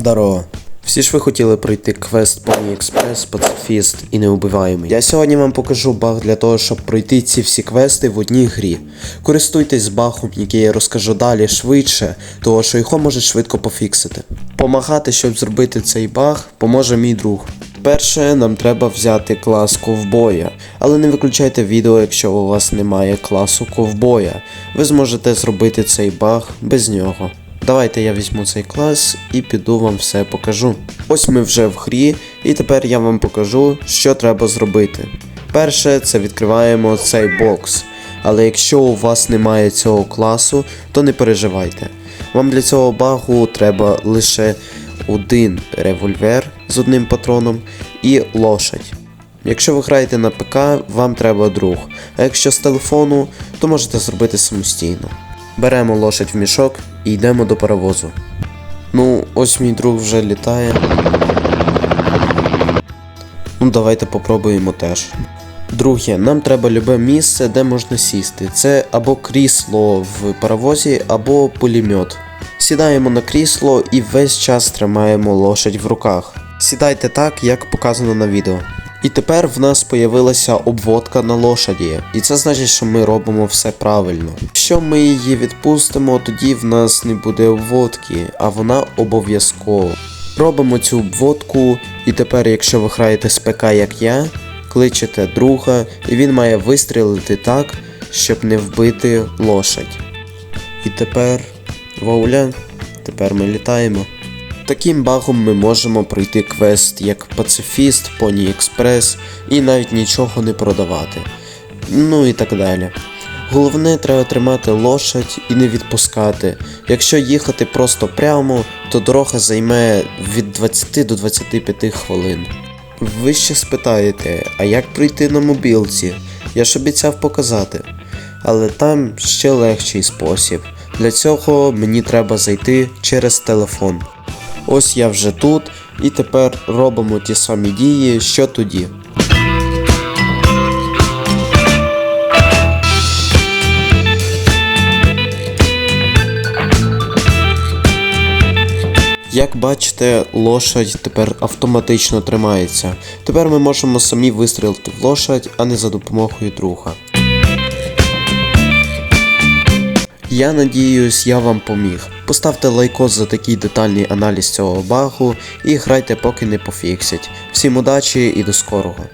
Здорово. Всі ж ви хотіли пройти квест Pony Express, Пацифіст і Неубиваємий. Я сьогодні вам покажу баг для того, щоб пройти ці всі квести в одній грі. Користуйтесь багом, який я розкажу далі швидше, того що його можуть швидко пофіксити. Помагати, щоб зробити цей баг, поможе мій друг. Перше, нам треба взяти клас ковбоя, але не виключайте відео, якщо у вас немає класу ковбоя. Ви зможете зробити цей баг без нього. Давайте я візьму цей клас і піду вам все покажу. Ось ми вже в грі, і тепер я вам покажу, що треба зробити. Перше, це відкриваємо цей бокс. Але якщо у вас немає цього класу, то не переживайте. Вам для цього багу треба лише один револьвер з одним патроном і лошадь. Якщо ви граєте на ПК, вам треба друг. А якщо з телефону, то можете зробити самостійно. Беремо лошадь в мішок і йдемо до паровозу. Ну, ось мій друг вже літає. Ну, давайте попробуємо теж. Друге, нам треба любе місце, де можна сісти. Це або крісло в паровозі, або пулемет. Сідаємо на крісло і весь час тримаємо лошадь в руках. Сідайте так, як показано на відео. І тепер в нас появилася обводка на лошаді, і це значить, що ми робимо все правильно. Якщо ми її відпустимо, тоді в нас не буде обводки, а вона обов'язково. Робимо цю обводку, і тепер, якщо ви граєте з ПК, як я, кличете друга, і він має вистрілити так, щоб не вбити лошадь. І тепер, вауля, тепер ми літаємо. Таким багом ми можемо пройти квест як пацифіст, Pony Express і навіть нічого не продавати. Ну і так далі. Головне треба тримати лошадь і не відпускати. Якщо їхати просто прямо, то дорога займе від 20 до 25 хвилин. Ви ще спитаєте, а як прийти на мобілці? Я ж обіцяв показати. Але там ще легший спосіб. Для цього мені треба зайти через телефон. Ось я вже тут, і тепер робимо ті самі дії, що тоді. Як бачите, лошадь тепер автоматично тримається. Тепер ми можемо самі вистрілити в лошадь, а не за допомогою друга. Я надіюсь, я вам поміг. Поставте лайкос за такий детальний аналіз цього багу і грайте поки не пофіксять. Всім удачі і до скорого.